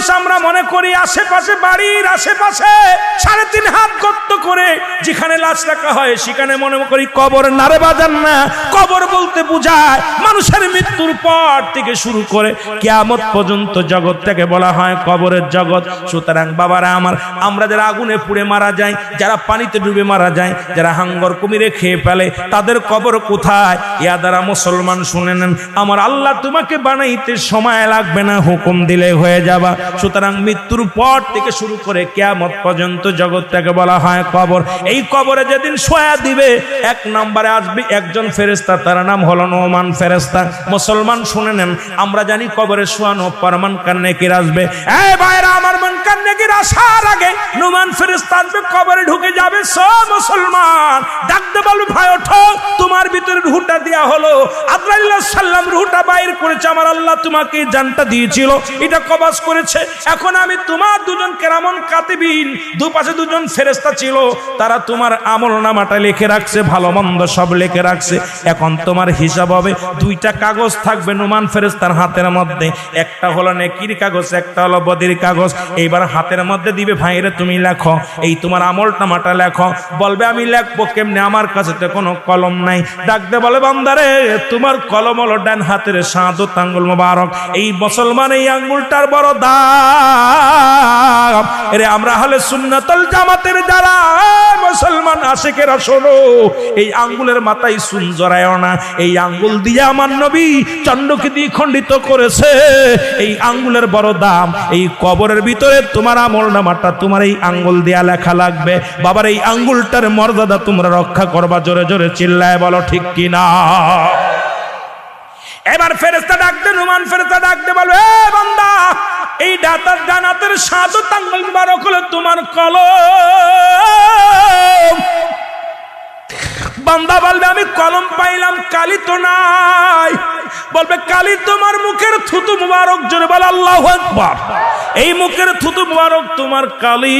মানুষ আমরা মনে করি আশেপাশে বাড়ির আশেপাশে সাড়ে তিন হাত যেখানে লাশ রাখা হয়, সেখানে মনে করি কবর নারে বাজান না। কবর বলতে বোঝায়, মানুষের মৃত্যুর পর থেকে শুরু করে কিয়ামত পর্যন্ত জগৎটাকে বলা হয় কবরের জগৎ। সুতরাং বাবারা আমার, আমরা যারা আগুনে পুড়ে মারা যায় যারা পানিতে ডুবে মারা যায় যারা হাঙ্গর কুমিরে খেয়ে ফেলে, তাদের কবর কোথায়? ইয়া দ্বারা মুসলমান শুনে নেন, আমার আল্লাহ তোমাকে বানাইতে সময় লাগবে না, হুকুম দিলে হয়ে যাবা। সুতরাং মৃত্যুর পর থেকে শুরু করে কেয়ামত পর্যন্ত জগৎটাকে বলা হয় কবর। এই কবরে যেদিন সোয়া দিবে, এক নম্বরে আসবে একজন ফেরেস্তা তার নাম হলো নোমান ফেরেস্তা মুসলমান শুনে নেন, আমরা জানি কবরে শোয়ানো পরমান কান্নেকির আসবে। এই ভাইরা, আমার মন কান্নেকির আসার আগে নোমান ফেরেস্তা আসবে, কবরে ঢুকে যাবে সব মুসলমান। দেয়া হলো। সাল্লাম বাইর করেছে, আমার আল্লাহ তোমাকে জানটা দিয়েছিল। এটা কবাস করেছে। এখন আমি তোমার দুজন কেরামন কাতিবিন, দুপাশে দুজন ফেরেস্তা ছিল, তারা তোমার আমল নামাটা লিখে রাখছে, ভালো মন্দ সব লিখে রাখছে। এখন তোমার হিসাব হবে, দুইটা কাগজ থাকবে নুমান ফেরেস্তার হাতের মধ্যে। একটা হলো নেকির কাগজ, একটা হলো বদির কাগজ। এইবার হাতের মধ্যে দিবে, ভাইরে তুমি লেখো, এই তোমার আমল নামাটা লেখো। বলবে, আমি লেখবো কেমনে? আমার কাছে তো কোনো কলম নাই। ডাকতে বলে বান্দারে, তোমার কলম হলো ডান হাতের সাদত আঙ্গুল মোবারক, এই মুসলমান এই আঙ্গুলটার বড় দাম। এরে আমরা হলে সুন্নাতল জামাতের যারা মুসলমান আশেকেরা, শোনো, এই আঙ্গুলের মাথায় সুন জড়ায় না, এই আঙ্গুল দিয়ে আমার নবী চন্ডকে দিয়ে খণ্ডিত করেছে। এই আঙ্গুলের বড় দাম, এই কবরের ভিতরে তোমার আমল নামাটা, তোমার এই আঙ্গুল দিয়া লেখা লাগবে। বাবার এই আঙ্গুলটার মর্যাদা তোমরা রক্ষা করবা, জোরে জোরে চিল্লায় বলো ঠিক কিনা? এবার ফেরেস্তা ডাকতে নুমান ফেরেস্তা ডাকতে বলো, এ বান্দা, এই ডাতার ডানাতের সাধু তাঙ্গল মুবারক হলো তোমার কলম। বান্দা বলবে, আমি কলম পাইলাম, কালি তো নাই। বলবে, কালি তোমার মুখের থুতু মুবারক, জোরে বলে, আল্লাহ আকবার। এই মুখের থুতু মুবারক তোমার কালি।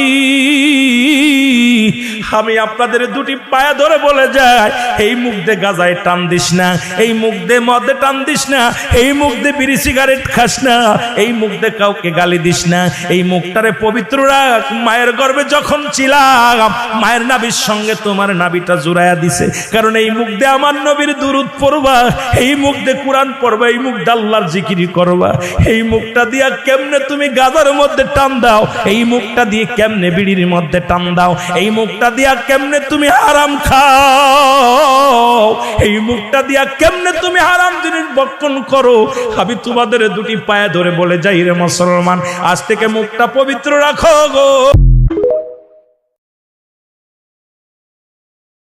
আমি আপনাদের দুটি পায়া ধরে বলে যাই, এই মুখ দিয়ে গাজায় টান দিস না, এই মুখ দিয়ে মদে টান দিস না, এই মুখ দিয়ে বিড়ি সিগারেট খাস না, এই মুখ দিয়ে কাউকে গালি দিস না, এই মুখটারে পবিত্র রাখ। মায়ের গর্ভে যখন ছিলাম, মায়ের নাবির সঙ্গে তোমার নাবিটা জুড়াইয়া দিছে, কারণ এই মুখ দিয়ে আমার নবীর দুরুদ পড়বা, এই মুখ দিয়ে কোরআন পড়বা, এই মুখ দিয়ে আল্লাহর জিকিরি করবা। এই মুখটা দিয়া কেমনে তুমি গাজার মধ্যে টান দাও। এই মুখটা দিয়ে কেমনে বিড়ির মধ্যে টান দাও? এই মুখটা দিয়া কেমনে তুমি হারাম খাও? এই মুখটা দিয়া কেমনে তুমি হারাম জিনিস বক্ষণ করো? আমি তোমাদের দুটি পায়ে ধরে বলে যাই রে মুসলমান। আজ থেকে মুখটা পবিত্র রাখো গো।